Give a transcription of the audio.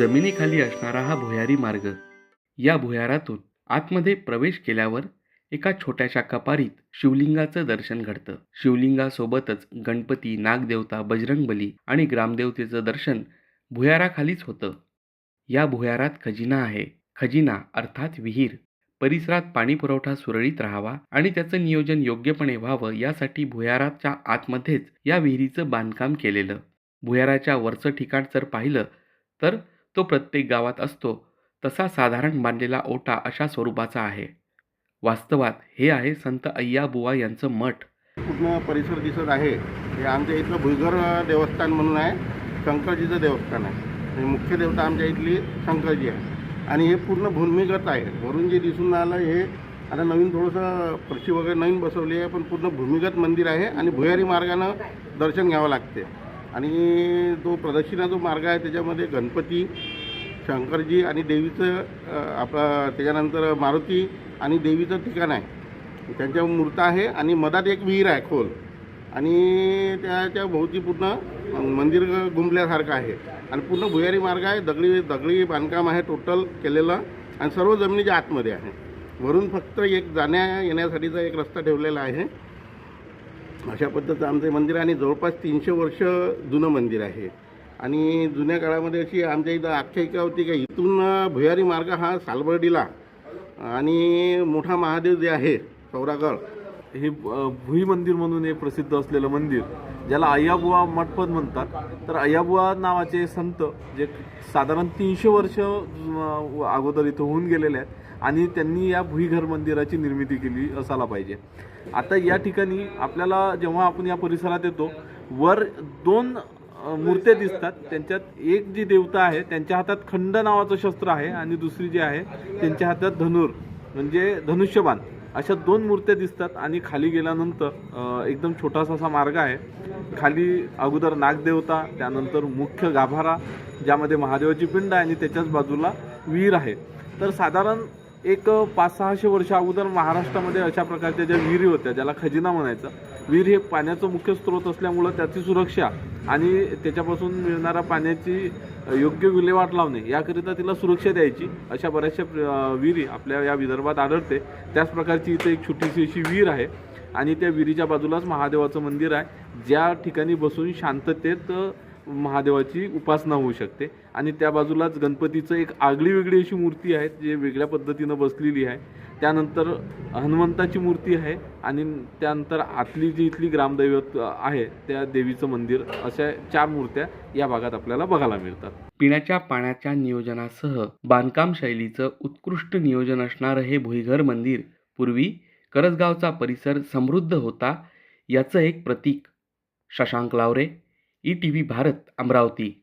जमिनीखाली असणारा हा भुयारी मार्ग. या भुयारातून आतमध्ये प्रवेश केल्यावर एका छोट्याशा कपारीत शिवलिंगाचं दर्शन घडतं. शिवलिंगासोबतच गणपती नागदेवता बजरंगबली आणि ग्रामदेवतेचं दर्शन भुयाराखालीच होतं. या भुयारात खजिना आहे. खजिना अर्थात विहीर. परिसरात पाणीपुरवठा सुरळीत राहावा आणि त्याचं नियोजन योग्यपणे व्हावं यासाठी भुयाराच्या आतमध्येच या विहिरीचं बांधकाम केलेलं. भुयाराच्या वरचं ठिकाण जर पाहिलं तर तो प्रत्येक गावात असतो तसा साधारण बांधलेला ओटा अशा स्वरूपाचा आहे. वास्तवात हे आहे संत अय्याबुवा यांचं मठ. पूर्ण परिसर दिसत आहे. हे आमच्या इथलं भुईगर देवस्थान म्हणून आहे. शंकरजीचं देवस्थान आहे. आणि मुख्य देवता आमच्या इथली शंकरजी आहे. आणि हे पूर्ण भूमिगत आहे. वरून जे दिसून आलं हे आता नवीन थोडंसं फरशी वगैरे नवीन बसवली आहे पण पूर्ण भूमिगत मंदिर आहे आणि भुयारी मार्गानं दर्शन घ्यावं लागते. आणि तो प्रदक्षिणा जो मार्ग आहे त्याच्यामध्ये गणपती शंकरजी आणि देवीचं आपलं त्याच्यानंतर मारुती आणि देवीचं ठिकाण आहे. त्यांच्या मूर्त आहे आणि मधात एक विहीर आहे खोल. आणि त्याच्या भोवती पूर्ण मंदिर गुंफल्यासारखं आहे. आणि पूर्ण भुयारी मार्ग आहे. दगडी दगडी बांधकाम आहे टोटल केलेलं. आणि सर्व जमिनीच्या आतमध्ये आहे. वरून फक्त एक जाण्या येण्यासाठीचा एक रस्ता ठेवलेला आहे. अशा पद्धतीचं आमचं मंदिर आहे आणि जवळपास तीनशे वर्ष जुनं मंदिर आहे. आणि जुन्या काळामध्ये अशी आमच्या इथं आख्यायिका होती का इथून भुयारी मार्ग हा सालबर्डीला. आणि मोठा महादेव जे आहे चौरागड हे भुई मंदिर म्हणून हे प्रसिद्ध असलेलं मंदिर ज्याला अय्याबुवा मठपद म्हणतात. तर अय्याबुवा नावाचे संत जे साधारण तीनशे वर्ष अगोदर इथं होऊन गेलेले आहेत आणि त्यांनी या भुईघर मंदिराची निर्मिती केली असायला पाहिजे. आता या ठिकाणी आपल्याला जेव्हा आपण या परिसरात येतो वर दोन मूर्त्या दिसतात. त्यांच्यात एक जी देवता आहे त्यांच्या हातात खंड नावाचं शस्त्र आहे आणि दुसरी जी आहे त्यांच्या हातात धनुर म्हणजे धनुष्यबाण. अशा दोन मूर्त्या दिसतात आणि खाली गेल्यानंतर एकदम छोटासा असा मार्ग आहे. खाली अगोदर नागदेवता त्यानंतर मुख्य गाभारा ज्यामध्ये महादेवाची पिंड आहे आणि त्याच्याच बाजूला विहीर आहे. तर साधारण एक पाच सहाशे वर्ष अगोदर महाराष्ट्रामध्ये अशा प्रकारच्या ज्या विहिरी होत्या ज्याला खजिना म्हणायचा विहीर हे पाण्याचं मुख्य स्रोत असल्यामुळं त्याची सुरक्षा आणि त्याच्यापासून मिळणाऱ्या पाण्याची योग्य विल्हेवाट लावणे याकरिता तिला सुरक्षा द्यायची अशा बऱ्याचशा विहिरी आपल्या या विदर्भात आढळते. त्याच प्रकारची इथे एक छोटीशी अशी विहीर आहे आणि त्या विहिरीच्या बाजूलाच महादेवाचं मंदिर आहे. ज्या ठिकाणी बसून शांततेत महादेवाची उपासना होऊ शकते. आणि त्या बाजूलाच गणपतीचं एक आगळी वेगळी अशी मूर्ती आहे जे वेगळ्या पद्धतीनं बसलेली आहे. त्यानंतर हनुमंताची मूर्ती आहे आणि त्यानंतर आतली जी इथली ग्रामदैवत आहे त्या देवीचं मंदिर अशा चार मूर्त्या या भागात आपल्याला बघायला मिळतात. पिण्याच्या पाण्याच्या नियोजनासह बांधकाम शैलीचं उत्कृष्ट नियोजन असणारं हे भुईघर मंदिर पूर्वी करसगावचा परिसर समृद्ध होता याचं एक प्रतीक. Shashank Lavre E T V Bharat Amravati.